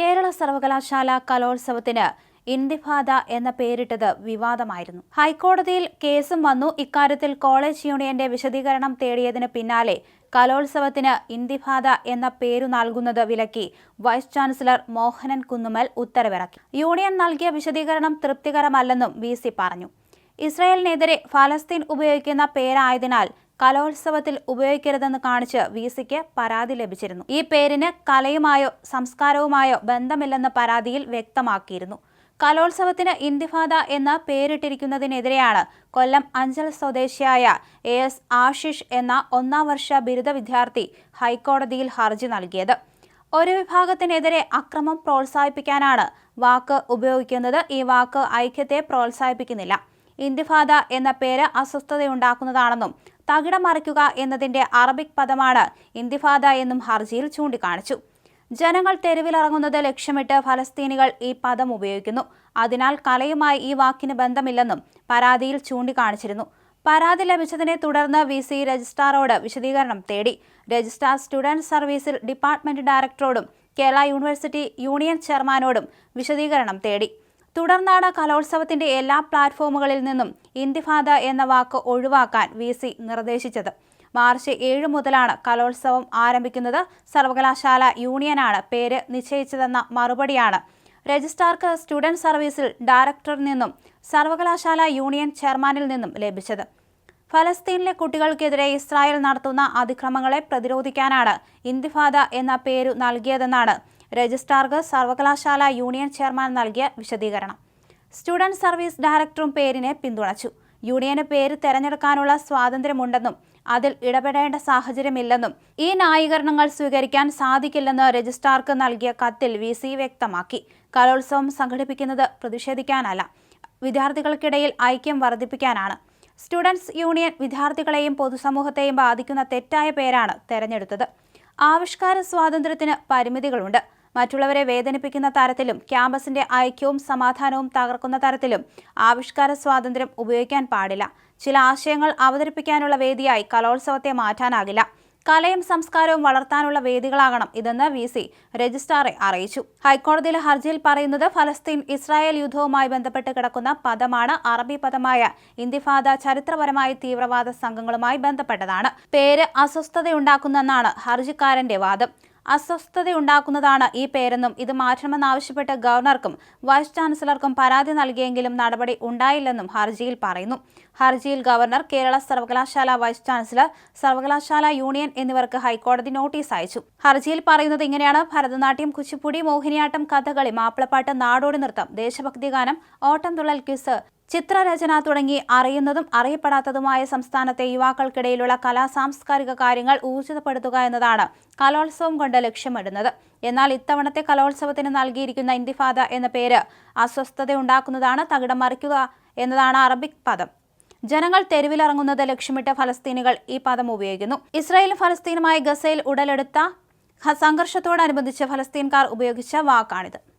കേരള സർവകലാശാല കലോത്സവത്തിന് ഇന്തിഫാദ എന്ന പേരിട്ടത് വിവാദമായിരുന്നു. ഹൈക്കോടതിയിൽ കേസും വന്നു. ഇക്കാര്യത്തിൽ കോളേജ് യൂണിയന്റെ വിശദീകരണം തേടിയതിന് പിന്നാലെ കലോത്സവത്തിന് ഇന്തിഫാദ എന്ന പേരു നൽകുന്നത് വിലക്കി വൈസ് ചാൻസലർ മോഹനൻ കുന്നുമൽ ഉത്തരവിറക്കി. യൂണിയൻ നൽകിയ വിശദീകരണം തൃപ്തികരമല്ലെന്നും വി പറഞ്ഞു. ഇസ്രായേലിനെതിരെ ഫലസ്തീൻ ഉപയോഗിക്കുന്ന പേരായതിനാൽ കലോത്സവത്തിൽ ഉപയോഗിക്കരുതെന്ന് കാണിച്ച് വി സിക്ക് പരാതി ലഭിച്ചിരുന്നു. ഈ പേരിന് കലയുമായോ സംസ്കാരവുമായോ ബന്ധമില്ലെന്ന പരാതിയിൽ വ്യക്തമാക്കിയിരുന്നു. കലോത്സവത്തിന് ഇന്തിഫാദ എന്ന പേരിട്ടിരിക്കുന്നതിനെതിരെയാണ് കൊല്ലം അഞ്ചൽ സ്വദേശിയായ എ എസ് ആശിഷ് എന്ന ഒന്നാം വർഷ ബിരുദ വിദ്യാർത്ഥി ഹൈക്കോടതിയിൽ ഹർജി നൽകിയത്. ഒരു വിഭാഗത്തിനെതിരെ അക്രമം പ്രോത്സാഹിപ്പിക്കാനാണ് വാക്ക് ഉപയോഗിക്കുന്നത്. ഈ വാക്ക് ഐക്യത്തെ പ്രോത്സാഹിപ്പിക്കുന്നില്ല. ഇന്തിഫാദ എന്ന പേര് അസ്വസ്ഥതയുണ്ടാക്കുന്നതാണെന്നും തകിടം മറിക്കുക എന്നതിന്റെ അറബിക് പദമാണ് ഇന്തിഫാദ എന്നും ഹർജിയിൽ ചൂണ്ടിക്കാണിച്ചു. ജനങ്ങൾ തെരുവിലിറങ്ങുന്നത് ലക്ഷ്യമിട്ട് ഫലസ്തീനികൾ ഈ പദം ഉപയോഗിക്കുന്നു. അതിനാൽ കലയുമായി ഈ വാക്കിന് ബന്ധമില്ലെന്നും പരാതിയിൽ ചൂണ്ടിക്കാണിച്ചിരുന്നു. പരാതി ലഭിച്ചതിനെ തുടർന്ന് വി സി രജിസ്ട്രാറോട് വിശദീകരണം തേടി. രജിസ്ട്രാർ സ്റ്റുഡന്റ് സർവീസിൽ ഡിപ്പാർട്ട്മെന്റ് ഡയറക്ടറോടും കേരള യൂണിവേഴ്സിറ്റി യൂണിയൻ ചെയർമാനോടും വിശദീകരണം തേടി. തുടർന്നാണ് കലോത്സവത്തിന്റെ എല്ലാ പ്ലാറ്റ്ഫോമുകളിൽ നിന്നും ഇന്തിഫാദ എന്ന വാക്ക് ഒഴിവാക്കാൻ വി സി നിർദ്ദേശിച്ചത്. മാർച്ച് ഏഴ് മുതലാണ് കലോത്സവം ആരംഭിക്കുന്നത്. സർവകലാശാല യൂണിയനാണ് പേര് നിശ്ചയിച്ചതെന്ന മറുപടിയാണ്. രജിസ്ട്രാർക്ക് സ്റ്റുഡന്റ് സർവീസിൽ ഡയറക്ടറിൽ നിന്നും സർവകലാശാല യൂണിയൻ ചെയർമാനിൽ നിന്നും ലഭിച്ചത്. ഫലസ്തീനിലെ കുട്ടികൾക്കെതിരെ ഇസ്രായേൽ നടത്തുന്ന അതിക്രമങ്ങളെ പ്രതിരോധിക്കാനാണ് ഇന്തിഫാദ എന്ന പേരു നൽകിയതെന്നാണ് രജിസ്ട്രാർക്ക് സർവകലാശാല യൂണിയൻ ചെയർമാൻ നൽകിയ വിശദീകരണം. സ്റ്റുഡന്റ് സർവീസ് ഡയറക്ടറും പേരിനെ പിന്തുണച്ചു. യൂണിയന് പേര് തെരഞ്ഞെടുക്കാനുള്ള സ്വാതന്ത്ര്യമുണ്ടെന്നും അതിൽ ഇടപെടേണ്ട സാഹചര്യമില്ലെന്നും ഈ ന്യായീകരണങ്ങൾ സ്വീകരിക്കാൻ സാധിക്കില്ലെന്ന് രജിസ്ട്രാർക്ക് നൽകിയ കത്തിൽ വി. സി. വ്യക്തമാക്കി. കലോത്സവം സംഘടിപ്പിക്കുന്നത് പ്രതിഷേധിക്കാനല്ല വിദ്യാർത്ഥികൾക്കിടയിൽ ഐക്യം വർദ്ധിപ്പിക്കാനാണ്. സ്റ്റുഡൻസ് യൂണിയൻ വിദ്യാർത്ഥികളെയും പൊതുസമൂഹത്തെയും ബാധിക്കുന്ന തെറ്റായ പേരാണ് തെരഞ്ഞെടുത്തത്. ആവിഷ്കാര സ്വാതന്ത്ര്യത്തിന് പരിമിതികളുണ്ട്. മറ്റുള്ളവരെ വേദനിപ്പിക്കുന്ന തരത്തിലും ക്യാമ്പസിന്റെ ഐക്യവും സമാധാനവും തകർക്കുന്ന തരത്തിലും ആവിഷ്കാര സ്വാതന്ത്ര്യം ഉപയോഗിക്കാൻ പാടില്ല. ചില ആശയങ്ങൾ അവതരിപ്പിക്കാനുള്ള വേദിയായി കലോത്സവത്തെ മാറ്റാനാകില്ല. കലയും സംസ്കാരവും വളർത്താനുള്ള വേദികളാകണം ഇതെന്ന് വി സി രജിസ്ട്രാറെ അറിയിച്ചു. ഹൈക്കോടതിയിലെ ഹർജിയിൽ പറയുന്നത് ഫലസ്തീൻ ഇസ്രായേൽ യുദ്ധവുമായി ബന്ധപ്പെട്ട് കിടക്കുന്ന പദമാണ് അറബി പദമായ ഇന്തിഫാദ ചരിത്രപരമായി തീവ്രവാദ സംഘങ്ങളുമായി ബന്ധപ്പെട്ടതാണ്. പേര് അസ്വസ്ഥതയുണ്ടാക്കുന്നെന്നാണ് ഹർജിക്കാരന്റെ വാദം. അസ്വസ്ഥതയുണ്ടാക്കുന്നതാണ് ഈ പേരെന്നും ഇത് മാറ്റണമെന്നാവശ്യപ്പെട്ട് ഗവർണർക്കും വൈസ് ചാൻസലർക്കും പരാതി നൽകിയെങ്കിലും നടപടി ഉണ്ടായില്ലെന്നും ഹർജിയിൽ പറയുന്നു. ഹർജിയിൽ ഗവർണർ കേരള സർവകലാശാല വൈസ് ചാൻസലർ സർവകലാശാല യൂണിയൻ എന്നിവർക്ക് ഹൈക്കോടതി നോട്ടീസ് അയച്ചു. ഹർജിയിൽ പറയുന്നത് ഇങ്ങനെയാണ്. ഭരതനാട്യം കുച്ചിപ്പുടി മോഹിനിയാട്ടം കഥകളി മാപ്പിളപ്പാട്ട് നാടോടി നൃത്തം ദേശഭക്തി ഗാനം ഓട്ടം തുള്ളൽ ക്വിസ് ചിത്രരചന തുടങ്ങി അറിയുന്നതും അറിയപ്പെടാത്തതുമായ സംസ്ഥാനത്തെ യുവാക്കൾക്കിടയിലുള്ള കലാ സാംസ്കാരിക കാര്യങ്ങൾ ഊർജിതപ്പെടുത്തുക എന്നതാണ് കലോത്സവം കൊണ്ട് ലക്ഷ്യമിടുന്നത്. എന്നാൽ ഇത്തവണത്തെ കലോത്സവത്തിന് നൽകിയിരിക്കുന്ന ഇന്തിഫാദ എന്ന പേര് അസ്വസ്ഥതയുണ്ടാക്കുന്നതാണ് തകിടം മറിക്കുക എന്നതാണ് അറബിക് പദം. ജനങ്ങൾ തെരുവിലിറങ്ങുന്നത് ലക്ഷ്യമിട്ട് ഫലസ്തീനികൾ ഈ പദം ഉപയോഗിക്കുന്നു. ഇസ്രായേലും ഫലസ്തീനുമായി ഗസയിൽ ഉടലെടുത്ത സംഘർഷത്തോടനുബന്ധിച്ച് ഫലസ്തീൻകാർ ഉപയോഗിച്ച വാക്കാണിത്.